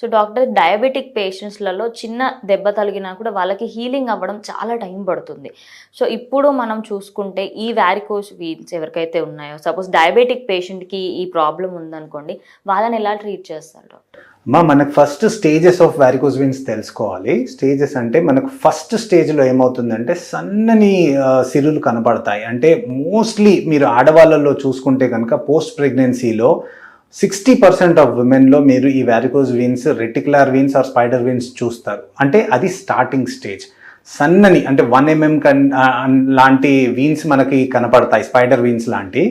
So doctor diabetic పేషెంట్స్లలో చిన్న దెబ్బ తగిలినా కూడా వాళ్ళకి హీలింగ్ అవ్వడం చాలా టైం పడుతుంది. సో ఇప్పుడు మనం చూసుకుంటే ఈ వ్యారికోస్ వీన్స్ ఎవరికైతే ఉన్నాయో సపోజ్ డయాబెటిక్ పేషెంట్కి ఈ ప్రాబ్లం ఉందనుకోండి వాళ్ళని ఎలా ట్రీట్ చేస్తారు డాక్టర్? మా మనకు first stages of varicose veins తెలుసుకోవాలి. స్టేజెస్ అంటే మనకు ఫస్ట్ స్టేజ్లో ఏమవుతుందంటే సన్నని సిరులు కనపడతాయి. అంటే మోస్ట్లీ మీరు ఆడవాళ్ళలో చూసుకుంటే కనుక పోస్ట్ ప్రెగ్నెన్సీలో సిక్స్టీ పర్సెంట్ ఆఫ్ విమెన్లో మీరు ఈ varicose veins reticular veins or spider veins చూస్తారు. అంటే అది స్టార్టింగ్ స్టేజ్ సన్నని అంటే వన్ ఎంఎం mm కన్ లాంటి వీన్స్ మనకి కనపడతాయి స్పైడర్ వీన్స్ లాంటి.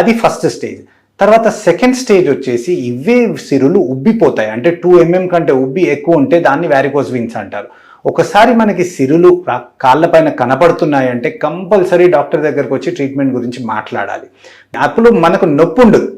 అది ఫస్ట్ స్టేజ్ తర్వాత సెకండ్ స్టేజ్ వచ్చేసి ఇవే సిరులు ఉబ్బిపోతాయి. అంటే టూ ఎంఎం mm కంటే ఉబ్బి ఎక్కువ ఉంటే దాన్ని వ్యారికోజ్ వీన్స్ అంటారు. ఒకసారి మనకి సిరులు కాళ్ళపైన కనపడుతున్నాయంటే కంపల్సరీ డాక్టర్ దగ్గరకు వచ్చి ట్రీట్మెంట్ గురించి మాట్లాడాలి. అప్పుడు మనకు నొప్పి ఉండదు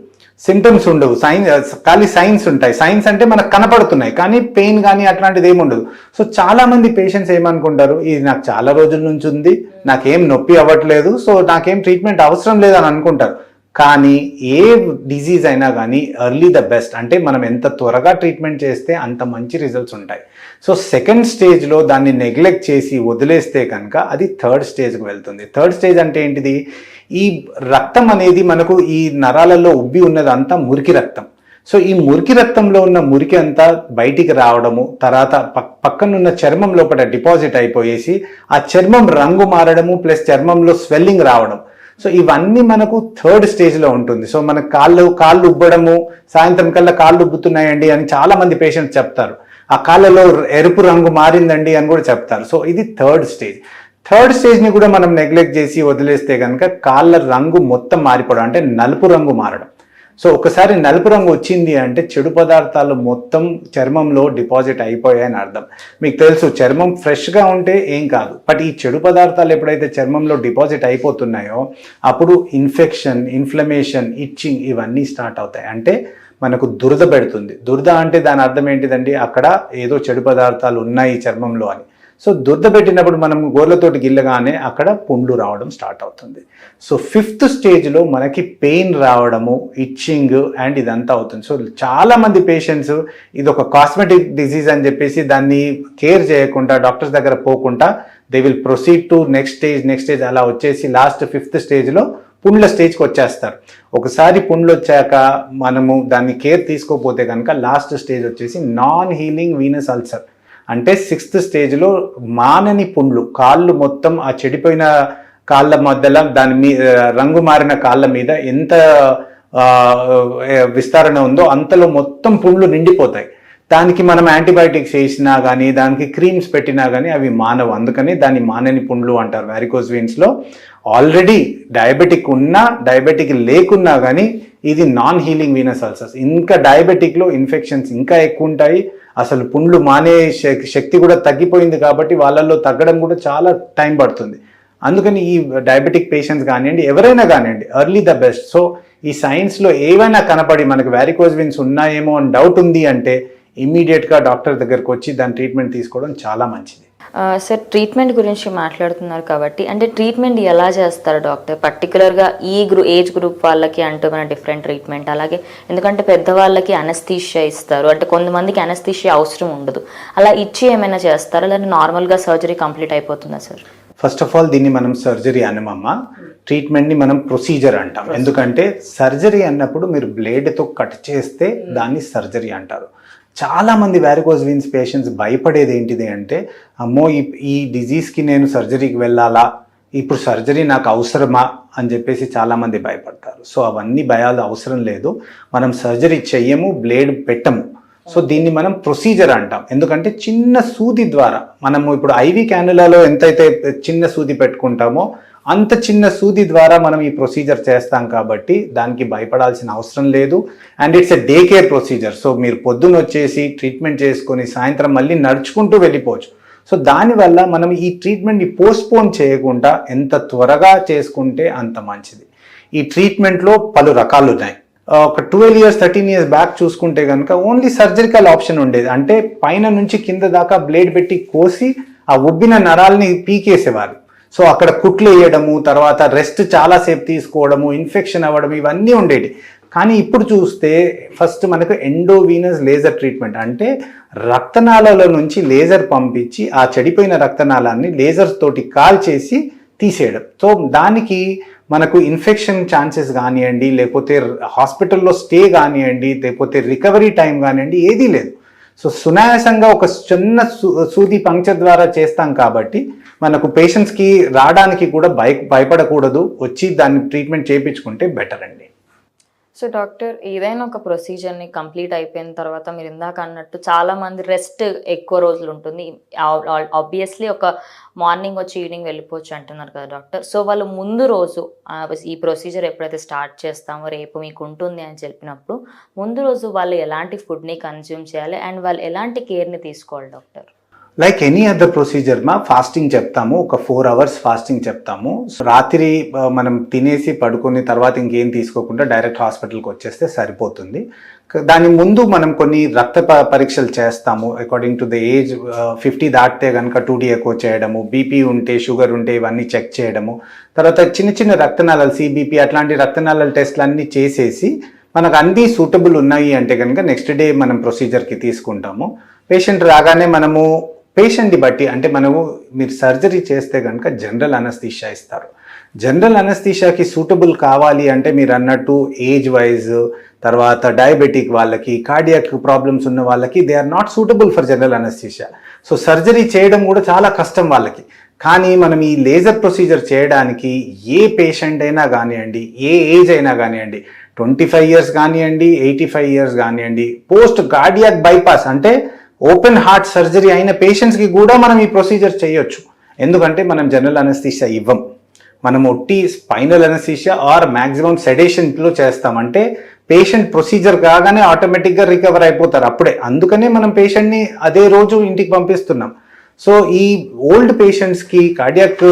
సింటమ్స్ ఉండవు. సైన్స్ uh, ఖాళీ సైన్స్ ఉంటాయి. సైన్స్ అంటే మనకు కనపడుతున్నాయి. కానీ పెయిన్ కానీ అట్లాంటిది ఏమి ఉండదు. సో చాలా మంది పేషెంట్స్ ఏమనుకుంటారు? ఇది నాకు చాలా రోజుల నుంచి ఉంది. నాకేం నొప్పి అవ్వట్లేదు. సో నాకేం ట్రీట్మెంట్ అవసరం లేదని అనుకుంటారు. కానీ ఏ డిజీజ్ అయినా కానీ ఎర్లీ ద బెస్ట్ అంటే మనం ఎంత త్వరగా ట్రీట్మెంట్ చేస్తే అంత మంచి రిజల్ట్స్ ఉంటాయి. సో సెకండ్ స్టేజ్లో దాన్ని నెగ్లెక్ట్ చేసి వదిలేస్తే కనుక అది థర్డ్ స్టేజ్కి వెళ్తుంది. థర్డ్ స్టేజ్ అంటే ఏంటిది? ఈ రక్తం అనేది మనకు ఈ నరాలలో ఉబ్బి ఉన్నదంతా మురికి రక్తం. సో ఈ మురికి రక్తంలో ఉన్న మురికి అంతా బయటికి రావడము తర్వాత పక్కనున్న చర్మం లోపల డిపాజిట్ అయిపోయేసి ఆ చర్మం రంగు మారడము ప్లస్ చర్మంలో స్వెల్లింగ్ రావడం. సో ఇవన్నీ మనకు థర్డ్ స్టేజ్లో ఉంటుంది. సో మన కాళ్ళు కాళ్ళు ఉబ్బడము సాయంత్రం కల్లా కాళ్ళు ఉబ్బుతున్నాయండి అని చాలామంది పేషెంట్స్ చెప్తారు. ఆ కాళ్ళలో ఎరుపు రంగు మారిందండి అని కూడా చెప్తారు. సో ఇది థర్డ్ స్టేజ్. థర్డ్ స్టేజ్ని కూడా మనం నెగ్లెక్ట్ చేసి వదిలేస్తే కనుక కాళ్ళ రంగు మొత్తం మారిపోవడం అంటే నలుపు రంగు మారడం. సో ఒకసారి నలుపు రంగు వచ్చింది అంటే చెడు పదార్థాలు మొత్తం చర్మంలో డిపాజిట్ అయిపోయాయని అర్థం. మీకు తెలుసు చర్మం ఫ్రెష్గా ఉంటే ఏం కాదు. బట్ ఈ చెడు పదార్థాలు ఎప్పుడైతే చర్మంలో డిపాజిట్ అయిపోతున్నాయో అప్పుడు ఇన్ఫెక్షన్ ఇన్ఫ్లమేషన్ ఇచ్చింగ్ ఇవన్నీ స్టార్ట్ అవుతాయి. అంటే మనకు దురద పెడుతుంది. దురద అంటే దాని అర్థం ఏంటిదండి? అక్కడ ఏదో చెడు పదార్థాలు ఉన్నాయి చర్మంలో అని. సో దురద పెట్టినప్పుడు మనం గోర్లతోటి గిల్లగానే అక్కడ పుండ్లు రావడం స్టార్ట్ అవుతుంది. సో ఫిఫ్త్ స్టేజ్లో మనకి పెయిన్ రావడము ఇచ్చింగ్ అండ్ ఇదంతా అవుతుంది. సో చాలామంది పేషెంట్స్ ఇది ఒక కాస్మెటిక్ డిసీజ్ అని చెప్పేసి దాన్ని కేర్ చేయకుండా డాక్టర్స్ దగ్గర పోకుండా they will proceed to next stage next stage అలా వచ్చేసి లాస్ట్ ఫిఫ్త్ స్టేజ్లో పుండ్ల స్టేజ్కి వచ్చేస్తారు. ఒకసారి పుండ్లు వచ్చాక మనము దాన్ని కేర్ తీసుకోకపోతే కనుక లాస్ట్ స్టేజ్ వచ్చేసి నాన్ హీలింగ్ వీనస్ అల్సర్. అంటే సిక్స్త్ స్టేజ్లో మానని పుండ్లు కాళ్ళు మొత్తం ఆ చెడిపోయిన కాళ్ళ మధ్యలో దాని మీ రంగు మారిన కాళ్ళ మీద ఎంత విస్తరణ ఉందో అంతలో మొత్తం పుండ్లు నిండిపోతాయి. దానికి మనం యాంటీబయాటిక్స్ వేసినా కానీ దానికి క్రీమ్స్ పెట్టినా కానీ అవి మానవు. అందుకని దాన్ని మానని పుండ్లు అంటారు వ్యారికోజ్ వీన్స్లో ఆల్రెడీ డయాబెటిక్ ఉన్నా డయాబెటిక్ లేకున్నా కానీ ఇది నాన్ హీలింగ్ వీనస్ అల్సర్స్. ఇంకా డయాబెటిక్లో ఇన్ఫెక్షన్స్ ఇంకా ఎక్కువ ఉంటాయి అసలు పుండ్లు మానే శక్- శక్తి కూడా తగ్గిపోయింది కాబట్టి వాళ్ళల్లో తగ్గడం కూడా చాలా టైం పడుతుంది. అందుకని ఈ డయాబెటిక్ పేషెంట్స్ కానివ్వండి ఎవరైనా కానివ్వండి ఎర్లీ ద బెస్ట్. సో ఈ సైన్స్లో ఏవైనా కనపడి మనకు వ్యారికోజ్ విన్స్ ఉన్నాయేమో అని డౌట్ ఉంది అంటే ఇమీడియట్గా డాక్టర్ దగ్గరకు వచ్చి దాని ట్రీట్మెంట్ తీసుకోవడం చాలా మంచిది. సార్ ట్రీట్మెంట్ గురించి మాట్లాడుతున్నారు కాబట్టి అంటే ట్రీట్మెంట్ ఎలా చేస్తారు డాక్టర్? పర్టికులర్గా ఈ గ్రూ ఏజ్ గ్రూప్ వాళ్ళకి అంటూ మన డిఫరెంట్ ట్రీట్మెంట్ అలాగే ఎందుకంటే పెద్దవాళ్ళకి అనస్థీషియా ఇస్తారు. అంటే కొంతమందికి అనస్థీషియా అవసరం ఉండదు. అలా ఇచ్చి ఏమైనా చేస్తారా? లేదా నార్మల్గా సర్జరీ కంప్లీట్ అయిపోతుందా సార్? ఫస్ట్ ఆఫ్ ఆల్ దీన్ని మనం సర్జరీ అనమమ్మ. ట్రీట్మెంట్ని మనం ప్రొసీజర్ అంటాం. ఎందుకంటే సర్జరీ అన్నప్పుడు మీరు బ్లేడ్తో కట్ చేస్తే దాన్ని సర్జరీ అంటారు. చాలామంది వ్యారికోజ్ వీన్స్ పేషెంట్స్ భయపడేది ఏంటిది అంటే అమ్మో ఈ ఈ డిజీజ్కి నేను సర్జరీకి వెళ్ళాలా? ఇప్పుడు సర్జరీ నాకు అవసరమా? అని చెప్పేసి చాలామంది భయపడతారు. సో అవన్నీ భయాలు అవసరం లేదు. మనం సర్జరీ చెయ్యము బ్లేడ్ పెట్టము. సో దీన్ని మనం ప్రొసీజర్ అంటాం. ఎందుకంటే చిన్న సూది ద్వారా మనము ఇప్పుడు ఐవి క్యానులలో ఎంతైతే చిన్న సూది పెట్టుకుంటామో అంత చిన్న సూది ద్వారా మనం ఈ ప్రొసీజర్ చేస్తాం కాబట్టి దానికి భయపడాల్సిన అవసరం లేదు. And it's a day care procedure so మీరు పొద్దున్న వచ్చేసి ట్రీట్మెంట్ చేసుకొని సాయంత్రం మళ్ళీ నడుచుకుంటూ వెళ్ళిపోవచ్చు. సో దానివల్ల మనం ఈ ట్రీట్మెంట్ని పోస్ట్పోన్ చేయకుండా ఎంత త్వరగా చేసుకుంటే అంత మంచిది. ఈ ట్రీట్మెంట్లో పలు రకాలు ఉన్నాయి ఒక twelve years thirteen years back చూసుకుంటే కనుక ఓన్లీ సర్జరికల్ ఆప్షన్ ఉండేది. అంటే పైన నుంచి కింద దాకా బ్లేడ్ పెట్టి కోసి ఆ ఉబ్బిన నరాల్ని పీకేసేవారు. సో అక్కడ కుట్లు వేయడము తర్వాత రెస్ట్ చాలాసేపు తీసుకోవడము ఇన్ఫెక్షన్ అవ్వడం ఇవన్నీ ఉండేవి కానీ ఇప్పుడు చూస్తే ఫస్ట్ మనకు ఎండోవీనస్ లేజర్ ట్రీట్మెంట్ అంటే రక్తనాళాల నుంచి లేజర్ పంపించి ఆ చెడిపోయిన రక్తనాళాన్ని లేజర్ తోటి కాల్ చేసి తీసేయడం. సో దానికి మనకు ఇన్ఫెక్షన్ ఛాన్సెస్ కానివ్వండి లేకపోతే హాస్పిటల్లో స్టే కానివ్వండి లేకపోతే రికవరీ టైం కానివ్వండి ఏదీ లేదు. సో సునాయాసంగా ఒక చిన్న సూది పంక్చర్ ద్వారా చేస్తాం కాబట్టి మనకు పేషెంట్స్కి రావడానికి కూడా భయ భయపడకూడదు. వచ్చి దాన్ని ట్రీట్మెంట్ చేయించుకుంటే బెటర్ అండి. సో డాక్టర్ ఏదైనా ఒక ప్రొసీజర్ని కంప్లీట్ అయిపోయిన తర్వాత మీరు ఇందాక అన్నట్టు చాలామంది రెస్ట్ ఎక్కువ రోజులు ఉంటుంది. ఆబ్వియస్లీ ఒక మార్నింగ్ వచ్చి ఈవినింగ్ వెళ్ళిపోవచ్చు అంటున్నారు కదా డాక్టర్. సో వాళ్ళు ముందు రోజు ఈ ప్రొసీజర్ ఎప్పుడైతే స్టార్ట్ చేస్తామో రేపు మీకు ఉంటుంది అని చెప్పినప్పుడు ముందు రోజు వాళ్ళు ఎలాంటి ఫుడ్ని కన్జ్యూమ్ చేయాలి? అండ్ వాళ్ళు ఎలాంటి కేర్ని తీసుకోవాలి doctor? Like any other procedure మా ఫాస్టింగ్ చెప్తాము. ఒక ఫోర్ అవర్స్ ఫాస్టింగ్ చెప్తాము. సో రాత్రి మనం తినేసి పడుకుని తర్వాత ఇంకేం తీసుకోకుండా డైరెక్ట్ హాస్పిటల్కి వచ్చేస్తే సరిపోతుంది. దాని ముందు మనం కొన్ని రక్త ప- పరీక్షలు చేస్తాము. According to the age fifty దాటితే కనుక టూ డీ ఎక్కువ చేయడము బీపీ ఉంటే షుగర్ ఉంటే ఇవన్నీ చెక్ చేయడము. తర్వాత చిన్న చిన్న రక్తనాళాలు సిబిపి అట్లాంటి రక్తనాళాల టెస్ట్లు అన్నీ చేసేసి మనకు అన్నీ సూటబుల్ ఉన్నాయి అంటే కనుక నెక్స్ట్ డే మనం ప్రొసీజర్కి తీసుకుంటాము. పేషెంట్ రాగానే మనము పేషెంట్ని బట్టి అంటే మనము మీరు సర్జరీ చేస్తే కనుక జనరల్ అనస్థీషియా ఇస్తారు. జనరల్ అనస్థీషియాకి సూటబుల్ కావాలి అంటే మీరు అన్నట్టు ఏజ్ వైజ్ తర్వాత డయాబెటిక్ వాళ్ళకి కార్డియాక్ ప్రాబ్లమ్స్ ఉన్న వాళ్ళకి they are not suitable for general anaesthesia so surgery చేయడం కూడా చాలా కష్టం వాళ్ళకి. కానీ మనం ఈ లేజర్ ప్రొసీజర్ చేయడానికి ఏ పేషెంట్ అయినా కానివ్వండి ఏ ఏజ్ అయినా కానివ్వండి ట్వంటీ ఫైవ్ ఇయర్స్ కానివ్వండి ఎయిటీ ఫైవ్ ఇయర్స్ కానివ్వండి పోస్ట్ కార్డియాక్ బైపాస్ అంటే ఓపెన్ హార్ట్ సర్జరీ అయిన పేషెంట్స్కి కూడా మనం ఈ ప్రొసీజర్ చేయొచ్చు. ఎందుకంటే మనం జనరల్ అనస్థీషియా ఇవ్వం. మనం ఒట్టి స్పైనల్ అనస్థీషియా ఆర్ మ్యాక్సిమం సెడేషన్లో చేస్తామంటే పేషెంట్ ప్రొసీజర్ కాగానే ఆటోమేటిక్గా రికవర్ అయిపోతారు అప్పుడే. అందుకనే మనం పేషెంట్ని అదే రోజు ఇంటికి పంపిస్తున్నాం. సో ఈ ఓల్డ్ పేషెంట్స్కి కార్డియాక్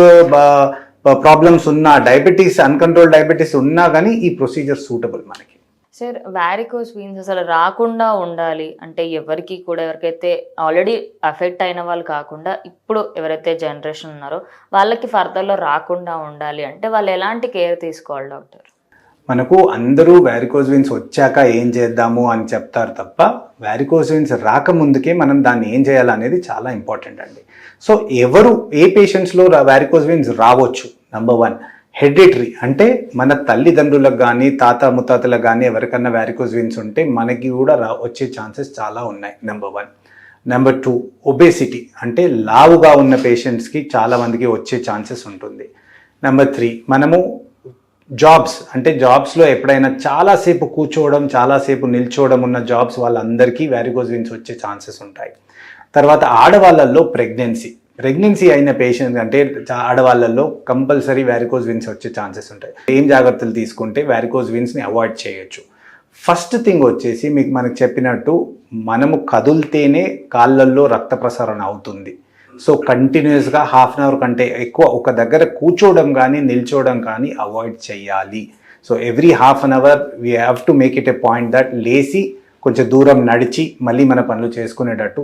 ప్రాబ్లమ్స్ ఉన్నా డయాబెటీస్ అన్కంట్రోల్ డయాబెటీస్ ఉన్నా కానీ ఈ ప్రొసీజర్ సూటబుల్ మనకి. సార్ వారికోస్ వీన్స్ అసలు రాకుండా ఉండాలి. అంటే ఎవరికి కూడా ఎవరికైతే ఆల్రెడీ అఫెక్ట్ అయిన వాళ్ళు కాకుండా ఇప్పుడు ఎవరైతే జనరేషన్ ఉన్నారో వాళ్ళకి ఫర్దర్లో రాకుండా ఉండాలి అంటే వాళ్ళు ఎలాంటి కేర్ తీసుకోవాలి డాక్టర్? మనకు అందరూ వ్యారికోజ్ వీన్స్ వచ్చాక ఏం చేద్దాము అని చెప్తారు తప్ప వ్యారికోజ్ వీన్స్ రాకముందుకే మనం దాన్ని ఏం చేయాలనేది చాలా ఇంపార్టెంట్ అండి. సో ఎవరు ఏ పేషెంట్స్లో వ్యారికోజ్ వీన్స్ రావచ్చు నెంబర్ వన్ హెరిడిటరీ అంటే మన తల్లిదండ్రులకు కానీ తాత ముత్తాతలకు కానీ ఎవరికన్నా వ్యారికోజ్ విన్స్ ఉంటే మనకి కూడా రా వచ్చే ఛాన్సెస్ చాలా ఉన్నాయి number one number two obesity అంటే లావుగా ఉన్న పేషెంట్స్కి చాలామందికి వచ్చే ఛాన్సెస్ ఉంటుంది. నెంబర్ త్రీ మనము జాబ్స్ అంటే జాబ్స్లో ఎప్పుడైనా చాలాసేపు కూర్చోవడం చాలాసేపు నిల్చోవడం ఉన్న జాబ్స్ వాళ్ళందరికీ వ్యారికోజ్ విన్స్ వచ్చే ఛాన్సెస్ ఉంటాయి. తర్వాత ఆడవాళ్ళల్లో ప్రెగ్నెన్సీ ప్రెగ్నెన్సీ అయిన పేషెంట్ అంటే ఆడవాళ్ళల్లో కంపల్సరీ వ్యారికోజ్ విన్స్ వచ్చే ఛాన్సెస్ ఉంటాయి. ఏం జాగ్రత్తలు తీసుకుంటే వ్యారికోజ్ విన్స్ని అవాయిడ్ చేయొచ్చు. ఫస్ట్ థింగ్ వచ్చేసి మీకు మనకు చెప్పినట్టు మనము కదులుతేనే కాళ్ళల్లో రక్త ప్రసరణ అవుతుంది. సో కంటిన్యూస్గా హాఫ్ అన్ అవర్ కంటే ఎక్కువ ఒక దగ్గర కూర్చోవడం కానీ నిల్చోవడం కానీ అవాయిడ్ చేయాలి. So every half an hour we have to make it a point that లేచి కొంచెం దూరం నడిచి మళ్ళీ మన పనులు చేసుకునేటట్టు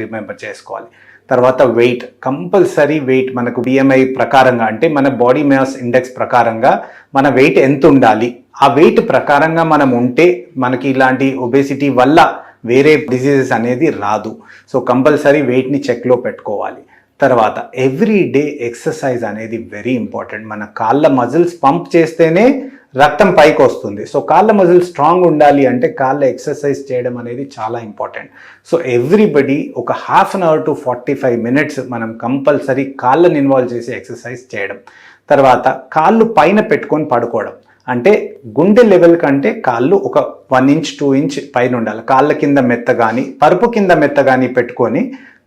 రిమెంబర్ చేసుకోవాలి. తర్వాత వెయిట్ కంపల్సరీ వెయిట్ మనకు బిఎంఐ ప్రకారంగా అంటే మన బాడీ మాస్ ఇండెక్స్ ప్రకారంగా మన వెయిట్ ఎంత ఉండాలి ఆ వెయిట్ ప్రకారంగా మనం ఉంటే మనకి ఇలాంటి ఒబేసిటీ వల్ల వేరే డిసీజెస్ అనేది రాదు. సో కంపల్సరీ వెయిట్ని చెక్లో పెట్టుకోవాలి. తర్వాత ఎవ్రీ డే ఎక్సర్సైజ్ అనేది వెరీ ఇంపార్టెంట్ మన కాళ్ళ మజిల్స్ పంప్ చేస్తేనే రక్తం పైకి వస్తుంది. సో కాళ్ళ మజిల్ స్ట్రాంగ్ ఉండాలి అంటే కాళ్ళ ఎక్సర్సైజ్ చేయడం అనేది చాలా ఇంపార్టెంట్. సో ఎవ్రీబడి ఒక half an hour to forty five minutes మనం కంపల్సరీ కాళ్ళని ఇన్వాల్వ్ చేసి ఎక్సర్సైజ్ చేయడం. తర్వాత కాళ్ళు పైన పెట్టుకొని పడుకోవడం. అంటే గుండె లెవెల్ కంటే కాళ్ళు ఒక వన్ ఇంచ్ టూ ఇంచ్ పైన ఉండాలి. కాళ్ళ కింద మెత్త కానీ పరుపు కింద మెత్త కానీ పెట్టుకొని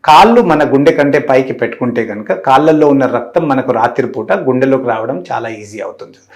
కాళ్ళు మన గుండె కంటే పైకి పెట్టుకుంటే కనుక కాళ్ళల్లో ఉన్న రక్తం మనకు రాత్రిపూట గుండెలోకి రావడం చాలా ఈజీ అవుతుంది.